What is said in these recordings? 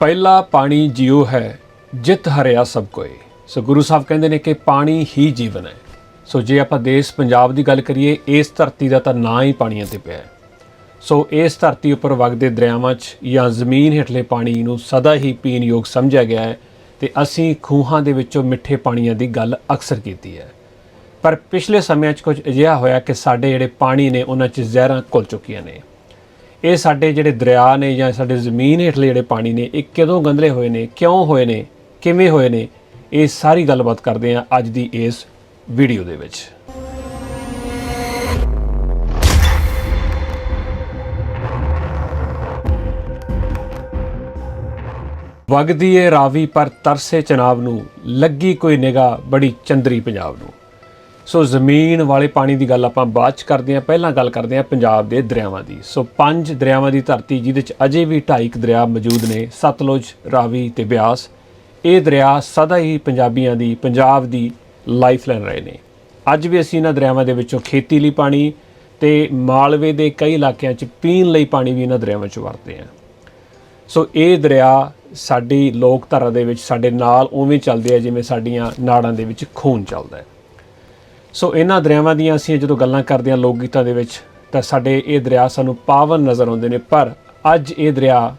ਪਹਿਲਾ ਪਾਣੀ ਜਿਉ ਹੈ, ਜਿਤ ਹਰਿਆ ਸਭ ਕੋਈ ਸੋ ਗੁਰੂ ਸਾਹਿਬ ਕਹਿੰਦੇ ਨੇ ਕਿ ਪਾਣੀ ਹੀ ਜੀਵਨ ਹੈ। ਸੋ ਜੇ ਆਪਾਂ ਦੇਸ਼ ਪੰਜਾਬ ਦੀ ਗੱਲ ਕਰੀਏ, ਇਸ ਧਰਤੀ ਦਾ ਤਾਂ ਨਾਂ ਹੀ ਪਾਣੀਆਂ ਤੇ ਪਿਆ ਹੈ। ਸੋ ਇਸ ਧਰਤੀ ਉੱਪਰ ਵਗਦੇ ਦਰਿਆਵਾਂ 'ਚ ਜਾਂ ਜ਼ਮੀਨ ਹੇਠਲੇ ਪਾਣੀ ਨੂੰ ਸਦਾ ਹੀ ਪੀਣ ਯੋਗ ਸਮਝਿਆ ਗਿਆ ਹੈ ਤੇ ਅਸੀਂ ਖੂਹਾਂ ਦੇ ਵਿੱਚੋਂ ਮਿੱਠੇ ਪਾਣੀਆਂ ਦੀ ਗੱਲ ਅਕਸਰ ਕੀਤੀ ਹੈ। ਪਰ ਪਿਛਲੇ ਸਮਿਆਂ 'ਚ ਕੁਝ ਅਜਿਹਾ ਹੋਇਆ ਕਿ ਸਾਡੇ ਜਿਹੜੇ ਪਾਣੀ ਨੇ, ਉਹਨਾਂ 'ਚ ਜ਼ਹਿਰਾਂ ਘੁਲ ਚੁੱਕੀਆਂ ਨੇ। ਇਹ ਸਾਡੇ ਜਿਹੜੇ ਦਰਿਆ ਨੇ ਜਾਂ ਸਾਡੇ ਜ਼ਮੀਨ ਹੇਠਲੇ ਜਿਹੜੇ ਪਾਣੀ ਨੇ, ਇਹ ਕਦੋਂ ਗੰਧਲੇ ਹੋਏ ਨੇ, ਕਿਉਂ ਹੋਏ ਨੇ, ਕਿਵੇਂ ਹੋਏ ਨੇ, ਇਹ ਸਾਰੀ ਗੱਲਬਾਤ ਕਰਦੇ ਹਾਂ ਅੱਜ ਦੀ ਇਸ ਵੀਡੀਓ ਦੇ ਵਿੱਚ। ਵਗਦੀ ਏ ਰਾਵੀ ਪਰ ਤਰਸੇ ਚਨਾਬ ਨੂੰ, ਲੱਗੀ ਕੋਈ ਨਿਗਾਹ ਬੜੀ ਚੰਦਰੀ ਪੰਜਾਬ ਨੂੰ। ਸੋ ਜ਼ਮੀਨ ਵਾਲੇ ਪਾਣੀ ਦੀ ਗੱਲ ਆਪਾਂ ਬਾਅਦ ਚ ਕਰਦੇ ਹਾਂ। ਪਹਿਲਾਂ ਗੱਲ ਕਰਦੇ ਹਾਂ ਪੰਜਾਬ ਦੇ ਦਰਿਆਵਾਂ ਦੀ। ਸੋ ਪੰਜ ਦਰਿਆਵਾਂ ਦੀ ਧਰਤੀ, ਜਿਹਦੇ ਚ ਅਜੇ ਵੀ ਢਾਈ ਕੁ ਦਰਿਆ ਮੌਜੂਦ ਨੇ, ਸਤਲੁਜ, ਰਾਵੀ ਤੇ ਬਿਆਸ। ਇਹ ਦਰਿਆ ਸਦਾ ਹੀ ਪੰਜਾਬੀਆਂ ਦੀ, ਪੰਜਾਬ ਦੀ ਲਾਈਫਲਾਈਨ ਰਹੇ ਨੇ। ਅੱਜ ਵੀ ਅਸੀਂ ਇਹਨਾਂ ਦਰਿਆਵਾਂ ਦੇ ਵਿੱਚੋਂ ਖੇਤੀ ਲਈ ਪਾਣੀ ਤੇ ਮਾਲਵੇ ਦੇ ਕਈ ਇਲਾਕਿਆਂ 'ਚ ਪੀਣ ਲਈ ਪਾਣੀ ਵੀ ਇਹਨਾਂ ਦਰਿਆਵਾਂ 'ਚੋਂ ਵਰਤਦੇ ਹਾਂ। ਸੋ ਇਹ ਦਰਿਆ ਸਾਡੀ ਲੋਕਧਾਰਾ ਦੇ ਵਿੱਚ, ਸਾਡੇ ਨਾਲ ਉਵੇਂ ਚੱਲਦੇ ਆ, ਜਿਵੇਂ ਸਾਡੀਆਂ ਨਾੜਾਂ ਦੇ ਵਿੱਚ ਖੂਨ ਚੱਲਦਾ ਹੈ। ਸੋ ਇਹਨਾਂ ਦਰਿਆਵਾਂ ਦੀਆਂ ਅਸੀਂ ਜਦੋਂ ਗੱਲਾਂ ਕਰਦੇ ਹਾਂ ਲੋਕ ਗੀਤਾਂ ਦੇ ਵਿੱਚ, ਤਾਂ ਸਾਡੇ ਇਹ ਦਰਿਆ ਸਾਨੂੰ ਪਾਵਨ ਨਜ਼ਰ ਆਉਂਦੇ ਨੇ, ਪਰ ਅੱਜ ਇਹ ਦਰਿਆ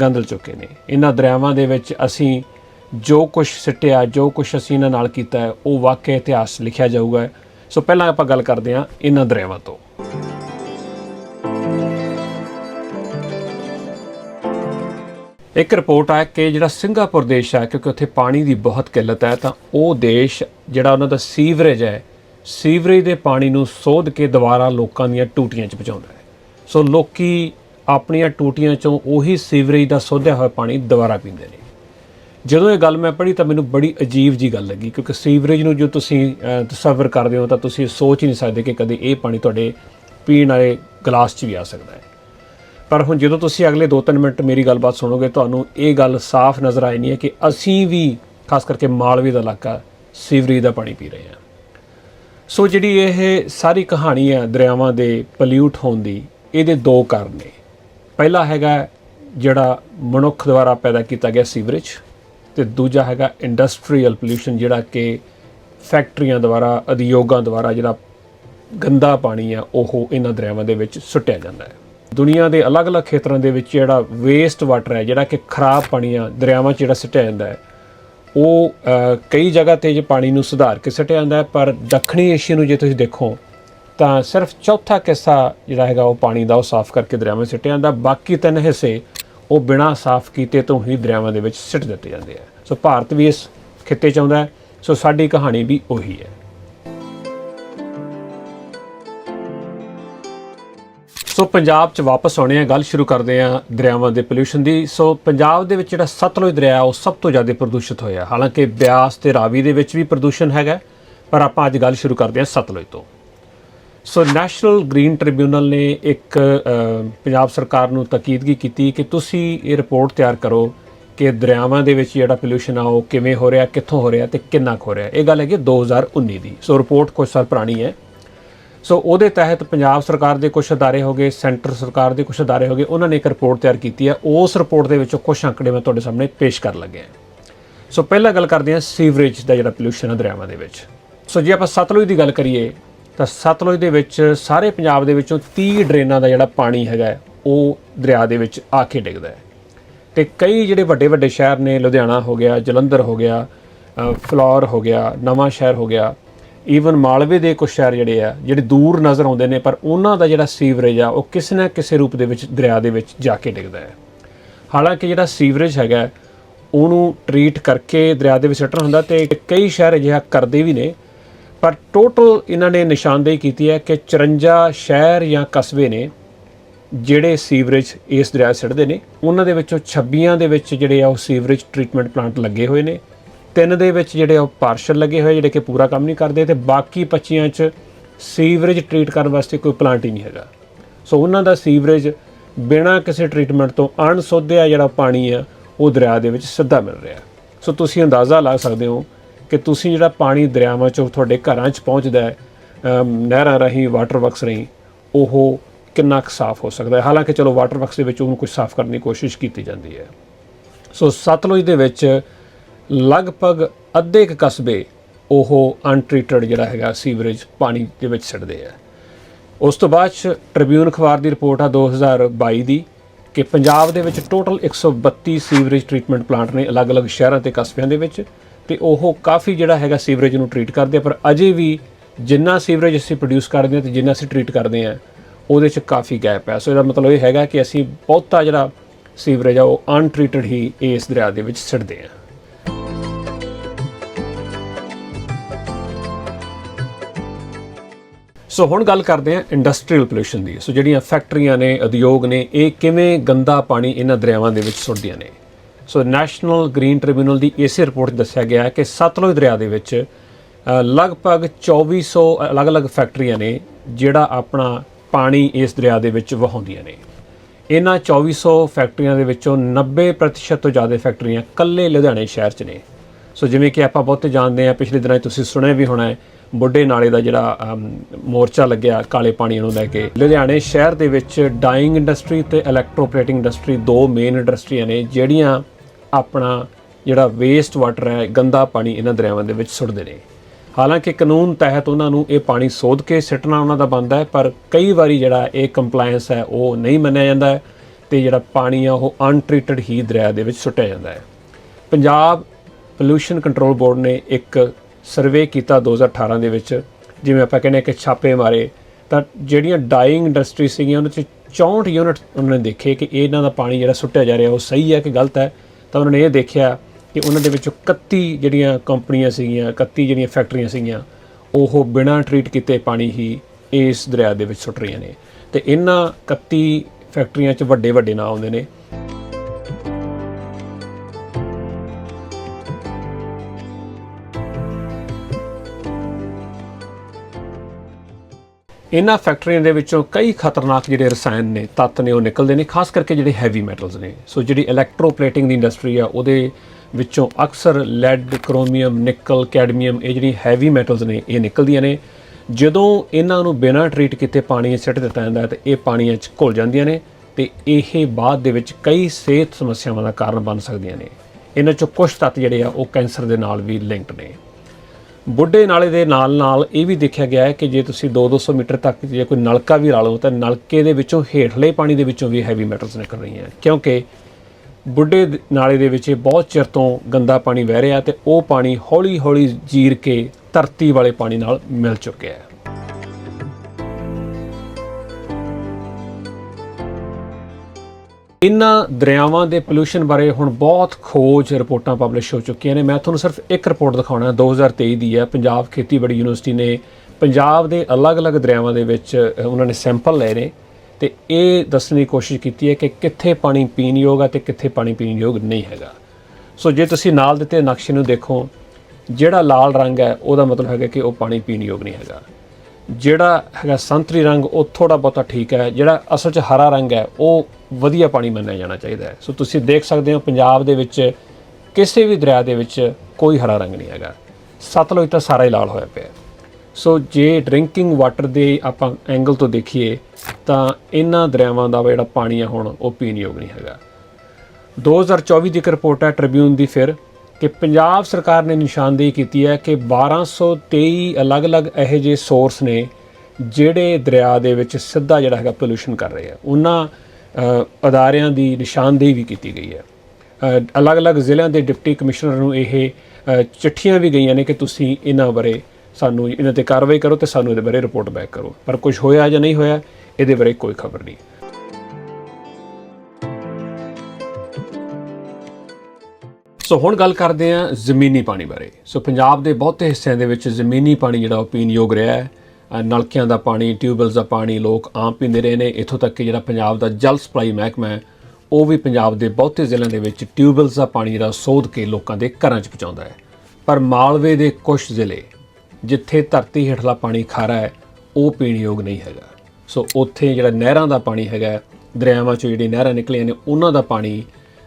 ਗੰਦਲ ਚੁੱਕੇ ਨੇ। ਇਹਨਾਂ ਦਰਿਆਵਾਂ ਦੇ ਵਿੱਚ ਅਸੀਂ ਜੋ ਕੁਝ ਸਿੱਟਿਆ, ਜੋ ਕੁਝ ਅਸੀਂ ਇਹਨਾਂ ਨਾਲ ਕੀਤਾ ਹੈ, ਉਹ ਵਾਕਿਆ ਇਤਿਹਾਸ ਲਿਖਿਆ ਜਾਊਗਾ। ਸੋ ਪਹਿਲਾਂ ਆਪਾਂ ਗੱਲ ਕਰਦੇ ਹਾਂ ਇਹਨਾਂ ਦਰਿਆਵਾਂ ਤੋਂ। ਇੱਕ ਰਿਪੋਰਟ ਆ ਕਿ ਜਿਹੜਾ ਸਿੰਗਾਪੁਰ ਦੇਸ਼ ਹੈ, ਕਿਉਂਕਿ ਉੱਥੇ ਪਾਣੀ ਦੀ ਬਹੁਤ ਕਿੱਲਤ ਹੈ, ਤਾਂ ਉਹ ਦੇਸ਼ ਜਿਹੜਾ ਉਹਨਾਂ ਦਾ ਸੀਵਰੇਜ ਹੈ ਸੀਵਰੇਜ ਦੇ ਪਾਣੀ ਨੂੰ ਸੋਧ ਕੇ ਦੁਬਾਰਾ ਲੋਕਾਂ ਦੀਆਂ ਟੂਟੀਆਂ 'ਚ ਪਹੁੰਚਾਉਂਦਾ ਹੈ। ਸੋ ਲੋਕੀ ਆਪਣੀਆਂ ਟੂਟੀਆਂ 'ਚੋਂ ਉਹੀ ਸੀਵਰੇਜ ਦਾ ਸੋਧਿਆ ਹੋਇਆ ਪਾਣੀ ਦੁਬਾਰਾ ਪੀਂਦੇ ਨੇ। ਜਦੋਂ ਇਹ ਗੱਲ ਮੈਂ ਪੜ੍ਹੀ ਤਾਂ ਮੈਨੂੰ ਬੜੀ ਅਜੀਬ ਜੀ ਗੱਲ ਲੱਗੀ, ਕਿਉਂਕਿ ਸੀਵਰੇਜ ਨੂੰ ਜੋ ਤੁਸੀਂ ਤਸਵਰ ਕਰਦੇ ਹੋ ਤਾਂ ਤੁਸੀਂ ਸੋਚ ਹੀ ਨਹੀਂ ਸਕਦੇ ਕਿ ਕਦੇ ਇਹ ਪਾਣੀ ਤੁਹਾਡੇ ਪੀਣ ਵਾਲੇ ਗਲਾਸ 'ਚ ਵੀ ਆ ਸਕਦਾ ਹੈ। ਪਰ ਹੁਣ ਜਦੋਂ ਤੁਸੀਂ ਅਗਲੇ 2-3 ਮਿੰਟ ਮੇਰੀ ਗੱਲਬਾਤ ਸੁਣੋਗੇ, ਤੁਹਾਨੂੰ ਇਹ ਗੱਲ ਸਾਫ਼ ਨਜ਼ਰ ਆਈ ਨਹੀਂ ਹੈ ਕਿ ਅਸੀਂ ਵੀ, ਖਾਸ ਕਰਕੇ ਮਾਲਵੇ ਦਾ ਇਲਾਕਾ, ਸੀਵਰੇਜ ਦਾ ਪਾਣੀ ਪੀ ਰਹੇ ਹਾਂ। ਸੋ ਜਿਹੜੀ ਇਹ ਸਾਰੀ ਕਹਾਣੀ ਹੈ ਦਰਿਆਵਾਂ ਦੇ ਪੋਲਿਊਟ ਹੋਣ ਦੀ, ਇਹਦੇ ਦੋ ਕਾਰਨ ਨੇ। ਪਹਿਲਾ ਹੈਗਾ ਜਿਹੜਾ ਮਨੁੱਖ ਦੁਆਰਾ ਪੈਦਾ ਕੀਤਾ ਗਿਆ ਸੀਵਰੇਜ ਤੇ ਦੂਜਾ ਹੈਗਾ ਇੰਡਸਟਰੀਅਲ ਪੋਲਿਊਸ਼ਨ ਜਿਹੜਾ ਕਿ ਫੈਕਟਰੀਆਂ ਦੁਆਰਾ, ਉਦਯੋਗਾਂ ਦੁਆਰਾ ਜਿਹੜਾ ਗੰਦਾ ਪਾਣੀ ਆ, ਉਹ ਇਹਨਾਂ ਦਰਿਆਵਾਂ ਦੇ ਵਿੱਚ ਸੁੱਟਿਆ ਜਾਂਦਾ ਹੈ। ਦੁਨੀਆ ਦੇ ਅਲੱਗ-ਅਲੱਗ ਖੇਤਰਾਂ ਦੇ ਵਿੱਚ ਜਿਹੜਾ ਵੇਸਟ ਵਾਟਰ ਹੈ, ਜਿਹੜਾ ਕਿ ਖਰਾਬ ਪਾਣੀ ਆ, ਦਰਿਆਵਾਂ 'ਚ ਜਿਹੜਾ ਸੁੱਟਿਆ ਜਾਂਦਾ ਹੈ ਉਹ ਕਈ ਜਗ੍ਹਾ ਤੇ ਜੇ ਪਾਣੀ ਨੂੰ ਸੁਧਾਰ ਕੇ ਸੁੱਟਿਆ ਜਾਂਦਾ ਹੈ, ਪਰ ਦੱਖਣੀ ਏਸ਼ੀਆ ਨੂੰ ਜੇ ਤੁਸੀਂ ਦੇਖੋ, ਤਾਂ ਸਿਰਫ ਚੌਥਾ ਕਿੱਸਾ ਜਿਹੜਾ ਹੈਗਾ ਉਹ ਪਾਣੀ ਦਾ ਉਹ ਸਾਫ਼ ਕਰਕੇ ਦਰਿਆਵਾਂ 'ਚ ਸੁੱਟਿਆ ਜਾਂਦਾ। ਬਾਕੀ ਤਿੰਨ ਹਿੱਸੇ ਉਹ ਬਿਨਾਂ ਸਾਫ਼ ਕੀਤੇ ਤੋਂ ਹੀ ਦਰਿਆਵਾਂ ਦੇ ਵਿੱਚ ਸਿੱਟ ਦਿੱਤੇ ਜਾਂਦੇ ਆ। ਸੋ ਭਾਰਤ ਵੀ ਇਸ ਖਿੱਤੇ 'ਚ ਆਉਂਦਾ ਸੋ ਸਾਡੀ ਕਹਾਣੀ ਵੀ ਉਹੀ ਹੈ। ਸੋ ਪੰਜਾਬ 'ਚ ਵਾਪਸ ਆਉਣੇ ਆ, ਗੱਲ ਸ਼ੁਰੂ ਕਰਦੇ ਆ ਦਰਿਆਵਾਂ ਦੇ ਪੋਲਿਊਸ਼ਨ ਦੀ। ਸੋ ਪੰਜਾਬ ਦੇ ਵਿੱਚ ਜਿਹੜਾ ਸਤਲੁਜ ਦਰਿਆ ਉਹ ਸਭ ਤੋਂ ਜ਼ਿਆਦਾ ਪ੍ਰਦੂਸ਼ਿਤ ਹੋਇਆ। ਹਾਲਾਂਕਿ ਬਿਆਸ ਤੇ ਰਾਵੀ ਦੇ ਵਿੱਚ ਵੀ ਪ੍ਰਦੂਸ਼ਣ ਹੈਗਾ, ਪਰ ਆਪਾਂ ਅੱਜ ਗੱਲ ਸ਼ੁਰੂ ਕਰਦੇ ਆ ਸਤਲੁਜ ਤੋਂ। ਸੋ ਨੈਸ਼ਨਲ ਗ੍ਰੀਨ ਟ੍ਰਿਬਿਊਨਲ ਨੇ ਇੱਕ ਪੰਜਾਬ ਸਰਕਾਰ ਨੂੰ ਤਾਕੀਦਗੀ ਕੀਤੀ ਕਿ ਤੁਸੀਂ ਇਹ ਰਿਪੋਰਟ ਤਿਆਰ ਕਰੋ ਕਿ ਦਰਿਆਵਾਂ ਦੇ ਵਿੱਚ ਜਿਹੜਾ ਪੋਲਿਊਸ਼ਨ ਆ, ਉਹ ਕਿਵੇਂ ਹੋ ਰਿਹਾ, ਕਿੱਥੋਂ ਹੋ ਰਿਹਾ ਤੇ ਕਿੰਨਾ ਕੁ ਹੋ ਰਿਹਾ। ਇਹ ਗੱਲ ਹੈਗੀ 2019 ਦੀ। ਸੋ ਰਿਪੋਰਟ ਕੁਝ ਸਾਲ ਪੁਰਾਣੀ ਹੈ। ਸੋ ਉਹਦੇ ਤਹਿਤ ਪੰਜਾਬ ਸਰਕਾਰ ਦੇ ਕੁਝ ਅਦਾਰੇ ਹੋਗੇ ਸੈਂਟਰ ਸਰਕਾਰ ਦੇ ਕੁਝ ਅਦਾਰੇ ਹੋਗੇ ਉਹਨਾਂ ਨੇ ਇੱਕ ਰਿਪੋਰਟ ਤਿਆਰ ਕੀਤੀ ਹੈ। ਉਸ ਰਿਪੋਰਟ ਦੇ ਵਿੱਚੋਂ ਕੁਝ ਅੰਕੜੇ ਮੈਂ ਤੁਹਾਡੇ ਸਾਹਮਣੇ ਪੇਸ਼ ਕਰਨ ਲੱਗਿਆ ਸੋ ਪਹਿਲਾਂ ਗੱਲ ਕਰਦੇ ਹਾਂ ਸੀਵਰੇਜ ਦਾ ਜਿਹੜਾ ਪੋਲਿਊਸ਼ਨ ਹੈ ਦਰਿਆਵਾਂ ਦੇ ਵਿੱਚ। ਸੋ ਜੇ ਆਪਾਂ ਸਤਲੁਜ ਦੀ ਗੱਲ ਕਰੀਏ ਤਾਂ ਸਤਲੁਜ ਦੇ ਵਿੱਚ ਸਾਰੇ ਪੰਜਾਬ ਦੇ ਵਿੱਚੋਂ 30 ਡਰੇਨਾਂ ਦਾ ਜਿਹੜਾ ਪਾਣੀ ਹੈਗਾ ਉਹ ਦਰਿਆ ਦੇ ਵਿੱਚ ਆ ਕੇ ਡਿੱਗਦਾ ਹੈ। ਤੇ ਕਈ ਜਿਹੜੇ ਵੱਡੇ ਵੱਡੇ ਸ਼ਹਿਰ ਨੇ ਲੁਧਿਆਣਾ ਹੋ ਗਿਆ ਜਲੰਧਰ ਹੋ ਗਿਆ ਅ, ਫਲੌਰ ਹੋ ਗਿਆ ਨਵਾਂ ਸ਼ਹਿਰ ਹੋ ਗਿਆ ਈਵਨ ਮਾਲਵੇ ਦੇ ਕੁਝ ਸ਼ਹਿਰ ਜਿਹੜੇ ਆ, ਜਿਹੜੇ ਦੂਰ ਨਜ਼ਰ ਆਉਂਦੇ ਨੇ, ਪਰ ਉਹਨਾਂ ਦਾ ਜਿਹੜਾ ਸੀਵਰੇਜ ਆ, ਉਹ ਕਿਸੇ ਨਾ ਕਿਸੇ ਰੂਪ ਦੇ ਵਿੱਚ, ਦਰਿਆ ਦੇ ਵਿੱਚ ਜਾ ਕੇ ਡਿੱਗਦਾ ਹੈ। ਹਾਲਾਂਕਿ ਜਿਹੜਾ ਸੀਵਰੇਜ ਹੈਗਾ, ਉਹਨੂੰ ਟਰੀਟ ਕਰਕੇ ਦਰਿਆ ਦੇ ਵਿੱਚ ਸੁੱਟਣਾ ਹੁੰਦਾ ਤੇ ਕਈ ਸ਼ਹਿਰ ਅਜਿਹਾ ਕਰਦੇ ਵੀ ਨੇ, ਪਰ ਟੋਟਲ ਇਹਨਾਂ ਨੇ ਨਿਸ਼ਾਨਦੇਹੀ ਕੀਤੀ ਹੈ ਕਿ 54 ਸ਼ਹਿਰ ਜਾਂ ਕਸਬੇ ਨੇ, ਜਿਹੜੇ ਸੀਵਰੇਜ ਇਸ ਦਰਿਆ 'ਚ ਸਿੱਟਦੇ ਨੇ, ਉਹਨਾਂ ਦੇ ਵਿੱਚੋਂ 26 ਦੇ ਵਿੱਚ ਜਿਹੜੇ ਆ ਉਹ ਸੀਵਰੇਜ ਟ੍ਰੀਟਮੈਂਟ ਪਲਾਂਟ ਲੱਗੇ ਹੋਏ ਨੇ। ਤਿੰਨ ਦੇ ਵਿੱਚ ਜਿਹੜੇ ਆ ਉਹ ਪਾਰਸ਼ਲ ਲੱਗੇ ਹੋਏ, ਜਿਹੜੇ ਕਿ ਪੂਰਾ ਕੰਮ ਨਹੀਂ ਕਰਦੇ ਤੇ ਬਾਕੀ 25 'ਚ ਸੀਵਰੇਜ ਟ੍ਰੀਟ ਕਰਨ ਵਾਸਤੇ ਕੋਈ ਪਲਾਂਟ ਹੀ ਨਹੀਂ ਹੈਗਾ। ਸੋ ਉਹਨਾਂ ਦਾ ਸੀਵਰੇਜ ਬਿਨਾਂ ਕਿਸੇ ਟ੍ਰੀਟਮੈਂਟ ਤੋਂ ਅਣਸੋਧਿਆ ਜਿਹੜਾ ਪਾਣੀ ਆ, ਉਹ ਦਰਿਆ ਦੇ ਵਿੱਚ ਸਿੱਧਾ ਮਿਲ ਰਿਹਾ। ਸੋ ਤੁਸੀਂ ਅੰਦਾਜ਼ਾ ਲਾ ਸਕਦੇ ਹੋ ਕਿ ਤੁਸੀਂ ਜਿਹੜਾ ਪਾਣੀ ਦਰਿਆਵਾਂ ਚੋਂ ਤੁਹਾਡੇ ਘਰਾਂ 'ਚ ਪਹੁੰਚਦਾ ਹੈ ਨਹਿਰਾਂ ਰਾਹੀਂ ਵਾਟਰ ਵਰਕਸ ਰਾਹੀਂ, ਉਹ ਕਿੰਨਾ ਕੁ ਸਾਫ਼ ਹੋ ਸਕਦਾ ਹੈ? ਹਾਲਾਂਕਿ ਚਲੋ ਵਾਟਰ ਵਰਕਸ ਦੇ ਵਿੱਚ ਉਹਨੂੰ ਕੁਝ ਸਾਫ਼ ਕਰਨ ਦੀ ਕੋਸ਼ਿਸ਼ ਕੀਤੀ ਜਾਂਦੀ ਹੈ। ਸੋ ਸਤਲੁਜ ਦੇ ਵਿੱਚ ਲਗਭਗ ਅੱਧੇ ਕੁ ਕਸਬੇ ਉਹ ਅਨਟ੍ਰੀਟਡ ਜਿਹੜਾ ਹੈਗਾ ਸੀਵਰੇਜ ਪਾਣੀ ਦੇ ਵਿੱਚ ਛੱਡਦੇ ਆ। ਉਸ ਤੋਂ ਬਾਅਦ 'ਚ ਟ੍ਰਿਬਿਊਨ ਅਖਬਾਰ ਦੀ ਰਿਪੋਰਟ ਆ 2022 ਦੀ ਕਿ ਪੰਜਾਬ ਦੇ ਵਿੱਚ ਟੋਟਲ 132 ਸੀਵਰੇਜ ਟ੍ਰੀਟਮੈਂਟ ਪਲਾਂਟ ਨੇ ਅਲੱਗ-ਅਲੱਗ ਸ਼ਹਿਰਾਂ ਤੇ ਕਸਬਿਆਂ ਦੇ ਵਿੱਚ ਤੇ ਉਹ ਕਾਫੀ ਜਿਹੜਾ ਹੈਗਾ ਸੀਵਰੇਜ ਨੂੰ ਟ੍ਰੀਟ ਕਰਦੇ ਆ, ਪਰ ਅਜੇ ਵੀ ਜਿੰਨਾ ਸੀਵਰੇਜ ਅਸੀਂ ਪ੍ਰੋਡਿਊਸ ਕਰਦੇ ਹਾਂ ਤੇ ਜਿੰਨਾ ਅਸੀਂ ਟ੍ਰੀਟ ਕਰਦੇ ਹਾਂ ਉਹਦੇ 'ਚ ਕਾਫੀ ਗੈਪ ਹੈ ਸੋ ਇਹਦਾ ਮਤਲਬ ਇਹ ਹੈਗਾ ਕਿ ਅਸੀਂ ਬਹੁਤਾ ਜਿਹੜਾ ਸੀਵਰੇਜ ਆ ਉਹ ਅਨਟ੍ਰੀਟਡ ਹੀ ਇਸ ਦਰਿਆ ਦੇ ਵਿੱਚ ਛੱਡਦੇ ਹਾਂ ਸੋ ਹੁਣ ਗੱਲ ਕਰਦੇ ਹਾਂ ਇੰਡਸਟਰੀਅਲ ਪੋਲੂਸ਼ਨ ਦੀ। ਸੋ ਜਿਹੜੀਆਂ ਫੈਕਟਰੀਆਂ ਨੇ ਉਦਯੋਗ ਨੇ ਇਹ ਕਿਵੇਂ ਗੰਦਾ ਪਾਣੀ ਇਹਨਾਂ ਦਰਿਆਵਾਂ ਦੇ ਵਿੱਚ ਸੁੱਟਦੀਆਂ ਨੇ? ਸੋ ਨੈਸ਼ਨਲ ਗ੍ਰੀਨ ਟ੍ਰਿਬਿਊਨਲ ਦੀ ਇਸੇ ਰਿਪੋਰਟ 'ਚ ਦੱਸਿਆ ਗਿਆ ਹੈ ਕਿ ਸਤਲੁਜ ਦਰਿਆ ਦੇ ਵਿੱਚ ਅ, ਲਗਭਗ 2400 ਅਲੱਗ-ਅਲੱਗ ਫੈਕਟਰੀਆਂ ਨੇ ਜਿਹੜਾ ਆਪਣਾ ਪਾਣੀ ਇਸ ਦਰਿਆ ਦੇ ਵਿੱਚ ਵਹਾਉਂਦੀਆਂ ਨੇ। ਇਹਨਾਂ 2400 ਫੈਕਟਰੀਆਂ ਦੇ ਵਿੱਚੋਂ 90% ਤੋਂ ਜ਼ਿਆਦਾ ਫੈਕਟਰੀਆਂ ਕੱਲੇ ਲੁਧਿਆਣੇ ਸ਼ਹਿਰ 'ਚ ਨੇ। ਸੋ ਜਿਵੇਂ ਕਿ ਆਪਾਂ ਬਹੁਤੇ ਜਾਣਦੇ ਆ ਪਿਛਲੇ ਦਿਨਾਂ 'ਚ ਤੁਸੀਂ ਸੁਣਿਆ ਵੀ ਹੋਣਾ ਹੈ ਬੁੱਢੇ ਨਾਲੇ ਦਾ ਜਿਹੜਾ ਮੋਰਚਾ ਲੱਗਿਆ ਕਾਲੇ ਪਾਣੀ ਨੂੰ ਲੈ ਕੇ। ਲੁਧਿਆਣੇ ਸ਼ਹਿਰ ਦੇ ਵਿੱਚ ਡਾਈਂਗ ਇੰਡਸਟਰੀ ਤੇ ਇਲੈਕਟ੍ਰੋਪਲੇਟਿੰਗ ਇੰਡਸਟਰੀ ਦੋ ਮੇਨ ਇੰਡਸਟਰੀਆਂ ਨੇ, ਜਿਹੜੀਆਂ ਆਪਣਾ ਜਿਹੜਾ ਵੇਸਟ ਵਾਟਰ ਹੈ, ਗੰਦਾ ਪਾਣੀ ਇਹਨਾਂ ਦਰਿਆਵਾਂ ਦੇ ਵਿੱਚ ਸੁੱਟਦੇ ਨੇ। ਹਾਲਾਂਕਿ ਕਾਨੂੰਨ ਤਹਿਤ ਉਹਨਾਂ ਨੂੰ ਇਹ ਪਾਣੀ ਸੋਧ ਕੇ ਸਿੱਟਣਾ ਉਹਨਾਂ ਦਾ ਬਣਦਾ ਹੈ, ਪਰ ਕਈ ਵਾਰੀ ਜਿਹੜਾ ਇਹ ਕੰਪਲਾਈਂਸ ਹੈ, ਉਹ ਨਹੀਂ ਮੰਨਿਆ ਜਾਂਦਾ ਹੈ ਤੇ ਜਿਹੜਾ ਪਾਣੀ ਆ, ਉਹ ਅਨਟ੍ਰੀਟਡ ਹੀ ਦਰਿਆ ਦੇ ਵਿੱਚ ਸੁੱਟਿਆ ਜਾਂਦਾ ਹੈ। ਪੰਜਾਬ ਪੋਲੂਸ਼ਨ ਕੰਟਰੋਲ ਬੋਰਡ ਨੇ ਇੱਕ ਸਰਵੇ ਕੀਤਾ 2018 ਦੇ ਵਿੱਚ, ਜਿਵੇਂ ਆਪਾਂ ਕਹਿੰਦੇ ਹਾਂ ਕਿ ਛਾਪੇ ਮਾਰੇ, ਤਾਂ ਜਿਹੜੀਆਂ ਡਾਈਂਗ ਇੰਡਸਟਰੀ ਸੀਗੀਆਂ, ਉਹਨਾਂ 'ਚ 64 ਯੂਨਿਟ ਉਹਨਾਂ ਨੇ ਦੇਖੇ ਕਿ ਇਹਨਾਂ ਦਾ ਪਾਣੀ ਜਿਹੜਾ ਸੁੱਟਿਆ ਜਾ ਰਿਹਾ, ਉਹ ਸਹੀ ਹੈ ਕਿ ਗਲਤ ਹੈ? ਤਾਂ ਉਹਨਾਂ ਨੇ ਇਹ ਦੇਖਿਆ ਕਿ ਉਹਨਾਂ ਦੇ ਵਿੱਚੋਂ 31 ਜਿਹੜੀਆਂ ਕੰਪਨੀਆਂ ਸੀਗੀਆਂ 31 ਜਿਹੜੀਆਂ ਫੈਕਟਰੀਆਂ ਸੀਗੀਆਂ, ਉਹ ਬਿਨਾਂ ਟਰੀਟ ਕੀਤੇ ਪਾਣੀ ਹੀ ਇਸ ਦਰਿਆ ਦੇ ਵਿੱਚ ਸੁੱਟ ਰਹੀਆਂ ਨੇ। ਤੇ ਇਹਨਾਂ 31 ਫੈਕਟਰੀਆਂ 'ਚ ਵੱਡੇ ਵੱਡੇ ਨਾਂ ਆਉਂਦੇ ਨੇ। ਇਹਨਾਂ ਫੈਕਟਰੀਆਂ ਦੇ ਵਿੱਚੋਂ ਕਈ ਖਤਰਨਾਕ ਜਿਹੜੇ ਰਸਾਇਣ ਨੇ, ਤੱਤ ਨੇ, ਉਹ ਨਿਕਲਦੇ ਨੇ, ਖਾਸ ਕਰਕੇ ਜਿਹੜੇ ਹੈਵੀ ਮੈਟਲਸ ਨੇ। ਸੋ ਜਿਹੜੀ ਇਲੈਕਟ੍ਰੋਪਲੇਟਿੰਗ ਦੀ ਇੰਡਸਟਰੀ ਆ, ਉਹਦੇ ਵਿੱਚੋਂ ਅਕਸਰ ਲੈਡ ਕ੍ਰੋਮੀਅਮ ਨਿਕਲ ਕੈਡਮੀਅਮ ਇਹ ਜਿਹੜੀ ਹੈਵੀ ਮੈਟਲਸ ਨੇ, ਇਹ ਨਿਕਲਦੀਆਂ ਨੇ। ਜਦੋਂ ਇਹਨਾਂ ਨੂੰ ਬਿਨਾਂ ਟਰੀਟ ਕੀਤੇ ਪਾਣੀ 'ਚ ਸਿੱਟ ਦਿੱਤਾ ਜਾਂਦਾ ਹੈ, ਤੇ ਇਹ ਪਾਣੀਆਂ 'ਚ ਘੁਲ ਜਾਂਦੀਆਂ ਨੇ, ਤੇ ਇਹ ਬਾਅਦ ਦੇ ਵਿੱਚ ਕਈ ਸਿਹਤ ਸਮੱਸਿਆਵਾਂ ਦਾ ਕਾਰਨ ਬਣ ਸਕਦੀਆਂ ਨੇ। ਇਹਨਾਂ 'ਚੋਂ ਕੁਝ ਤੱਤ ਜਿਹੜੇ ਆ, ਉਹ ਕੈਂਸਰ ਦੇ ਨਾਲ ਵੀ ਲਿੰਕਡ ਨੇ। ਬੁੱਢੇ ਨਾਲੇ ਦੇ ਨਾਲ ਨਾਲ ਇਹ ਵੀ ਦੇਖਿਆ ਗਿਆ ਹੈ ਕਿ ਜੇ ਤੁਸੀਂ 2-200 ਮੀਟਰ ਤੱਕ ਜੇ ਕੋਈ ਨਲਕਾ ਵੀ ਲਾ ਲਓ, ਤਾਂ ਨਲਕੇ ਦੇ ਵਿੱਚੋਂ ਹੇਠਲੇ ਪਾਣੀ ਦੇ ਵਿੱਚੋਂ ਵੀ ਹੈਵੀ ਮੈਟਲਸ ਨਿਕਲ ਰਹੀਆਂ ਕਿਉਂਕਿ ਬੁੱਢੇ ਨਾਲੇ ਦੇ ਵਿੱਚ ਬਹੁਤ ਚਿਰ ਤੋਂ ਗੰਦਾ ਪਾਣੀ ਵਹਿ ਰਿਹਾ ਤੇ ਉਹ ਪਾਣੀ ਹੌਲੀ-ਹੌਲੀ ਜੀਰ ਕੇ ਧਰਤੀ ਵਾਲੇ ਪਾਣੀ ਨਾਲ ਮਿਲ ਚੁੱਕਿਆ ਹੈ। ਇਨ੍ਹਾਂ ਦਰਿਆਵਾਂ ਦੇ ਪੋਲੂਸ਼ਨ ਬਾਰੇ ਹੁਣ ਬਹੁਤ ਖੋਜ ਰਿਪੋਰਟਾਂ ਪਬਲਿਸ਼ ਹੋ ਚੁੱਕੀਆਂ ਨੇ। ਮੈਂ ਤੁਹਾਨੂੰ ਸਿਰਫ ਇੱਕ ਰਿਪੋਰਟ ਦਿਖਾਉਣਾ 2023 ਦੀ ਹੈ। ਪੰਜਾਬ ਖੇਤੀਬਾੜੀ ਯੂਨੀਵਰਸਿਟੀ ਨੇ ਪੰਜਾਬ ਦੇ ਅਲੱਗ-ਅਲੱਗ ਦਰਿਆਵਾਂ ਦੇ ਵਿੱਚ ਉਹਨਾਂ ਨੇ ਸੈਂਪਲ ਲਏ ਨੇ ਤੇ ਇਹ ਦੱਸਣ ਦੀ ਕੋਸ਼ਿਸ਼ ਕੀਤੀ ਹੈ ਕਿ ਕਿੱਥੇ ਪਾਣੀ ਪੀਣ ਯੋਗ ਹੈ ਤੇ ਕਿੱਥੇ ਪਾਣੀ ਪੀਣ ਯੋਗ ਨਹੀਂ ਹੈਗਾ। ਸੋ ਜੇ ਤੁਸੀਂ ਨਾਲ ਦਿੱਤੇ ਨਕਸ਼ੇ ਨੂੰ ਦੇਖੋ, ਜਿਹੜਾ ਲਾਲ ਰੰਗ ਹੈ, ਉਹਦਾ ਮਤਲਬ ਹੈਗਾ ਕਿ ਉਹ ਪਾਣੀ ਪੀਣ ਯੋਗ ਨਹੀਂ ਹੈਗਾ। ਜਿਹੜਾ ਹੈਗਾ ਸੰਤਰੀ ਰੰਗ, ਉਹ ਥੋੜਾ ਬਹੁਤਾ ਠੀਕ ਹੈ। ਜਿਹੜਾ ਅਸਲ 'ਚ ਹਰਾ ਰੰਗ ਹੈ, ਉਹ ਵਧੀਆ ਪਾਣੀ ਮੰਨਿਆ ਜਾਣਾ ਚਾਹੀਦਾ ਹੈ। ਸੋ ਤੁਸੀਂ ਦੇਖ ਸਕਦੇ ਹੋ, ਪੰਜਾਬ ਦੇ ਵਿੱਚ ਕਿਸੇ ਵੀ ਦਰਿਆ ਦੇ ਵਿੱਚ ਕੋਈ ਹਰਾ ਰੰਗ ਨਹੀਂ ਹੈਗਾ। ਸਤਲੁਜ ਤਾਂ ਸਾਰਾ ਹੀ ਲਾਲ ਹੋਇਆ ਪਿਆ। ਸੋ ਜੇ ਡਰਿੰਕਿੰਗ ਵਾਟਰ ਦੇ ਆਪਾਂ ਐਂਗਲ ਤੋਂ ਦੇਖੀਏ, ਤਾਂ ਇਹਨਾਂ ਦਰਿਆਵਾਂ ਦਾ ਜਿਹੜਾ ਪਾਣੀ ਆ ਹੁਣ, ਉਹ ਪੀਣ ਯੋਗ ਨਹੀਂ ਹੈਗਾ। 2024 ਦੀ ਇੱਕ ਰਿਪੋਰਟ ਹੈ, ਟ੍ਰਿਬਿਊਨ ਦੀ ਫਿਰ। ਕਿ ਪੰਜਾਬ ਸਰਕਾਰ ਨੇ ਨਿਸ਼ਾਨਦੇਹੀ ਕੀਤੀ ਹੈ ਕਿ 1223 ਅਲੱਗ-ਅਲੱਗ ਇਹੋ ਜਿਹੇ ਸੋਰਸ ਨੇ ਜਿਹੜੇ ਦਰਿਆ ਦੇ ਵਿੱਚ ਸਿੱਧਾ ਜਿਹੜਾ ਹੈਗਾ ਪੋਲੂਸ਼ਨ ਕਰ ਰਹੇ ਆ। ਉਹਨਾਂ ਅਦਾਰਿਆਂ ਦੀ ਨਿਸ਼ਾਨਦੇਹੀ ਵੀ ਕੀਤੀ ਗਈ ਹੈ। ਅਲੱਗ-ਅਲੱਗ ਜ਼ਿਲ੍ਹਿਆਂ ਦੇ ਡਿਪਟੀ ਕਮਿਸ਼ਨਰ ਨੂੰ ਇਹ ਚਿੱਠੀਆਂ ਵੀ ਗਈਆਂ ਨੇ ਕਿ ਤੁਸੀਂ ਇਹਨਾਂ ਬਾਰੇ ਸਾਨੂੰ ਇਹਨਾਂ ਤੇ ਕਾਰਵਾਈ ਕਰੋ ਤੇ ਸਾਨੂੰ ਇਹਦੇ ਬਾਰੇ ਰਿਪੋਰਟ ਬੈਕ ਕਰੋ। ਪਰ ਕੁਝ ਹੋਇਆ ਜਾਂ ਨਹੀਂ ਹੋਇਆ, ਇਹਦੇ ਬਾਰੇ ਕੋਈ ਖਬਰ ਨਹੀਂ। ਸੋ ਹੁਣ ਗੱਲ ਕਰਦੇ ਹਾਂ ਜ਼ਮੀਨੀ ਪਾਣੀ ਬਾਰੇ। ਸੋ ਪੰਜਾਬ ਦੇ ਬਹੁਤੇ ਹਿੱਸਿਆਂ ਦੇ ਵਿੱਚ ਜ਼ਮੀਨੀ ਪਾਣੀ ਜਿਹੜਾ ਉਹ ਪੀਣ ਯੋਗ ਰਿਹਾ ਹੈ। ਨਲਕਿਆਂ ਦਾ ਪਾਣੀ, ਟਿਊਬਵੈਲਸ ਦਾ ਪਾਣੀ ਲੋਕ ਆਮ ਪੀਂਦੇ ਰਹੇ ਨੇ। ਇੱਥੋਂ ਤੱਕ ਕਿ ਜਿਹੜਾ ਪੰਜਾਬ ਦਾ ਜਲ ਸਪਲਾਈ ਮਹਿਕਮਾ ਹੈ, ਉਹ ਵੀ ਪੰਜਾਬ ਦੇ ਬਹੁਤੇ ਜ਼ਿਲ੍ਹਿਆਂ ਦੇ ਵਿੱਚ ਟਿਊਬਵੈਲਸ ਦਾ ਪਾਣੀ ਜਿਹੜਾ ਸੋਧ ਕੇ ਲੋਕਾਂ ਦੇ ਘਰਾਂ 'ਚ ਪਹੁੰਚਾਉਂਦਾ ਹੈ। ਪਰ ਮਾਲਵੇ ਦੇ ਕੁਝ ਜ਼ਿਲ੍ਹੇ ਜਿੱਥੇ ਧਰਤੀ ਹੇਠਲਾ ਪਾਣੀ ਖਾਰਾ ਹੈ, ਉਹ ਪੀਣ ਯੋਗ ਨਹੀਂ ਹੈਗਾ। ਸੋ ਉੱਥੇ ਜਿਹੜਾ ਨਹਿਰਾਂ ਦਾ ਪਾਣੀ ਹੈਗਾ, ਦਰਿਆਵਾਂ 'ਚੋਂ ਜਿਹੜੀ ਨਹਿਰਾਂ ਨਿਕਲੀਆਂ ਨੇ, ਉਹਨਾਂ ਦਾ ਪਾਣੀ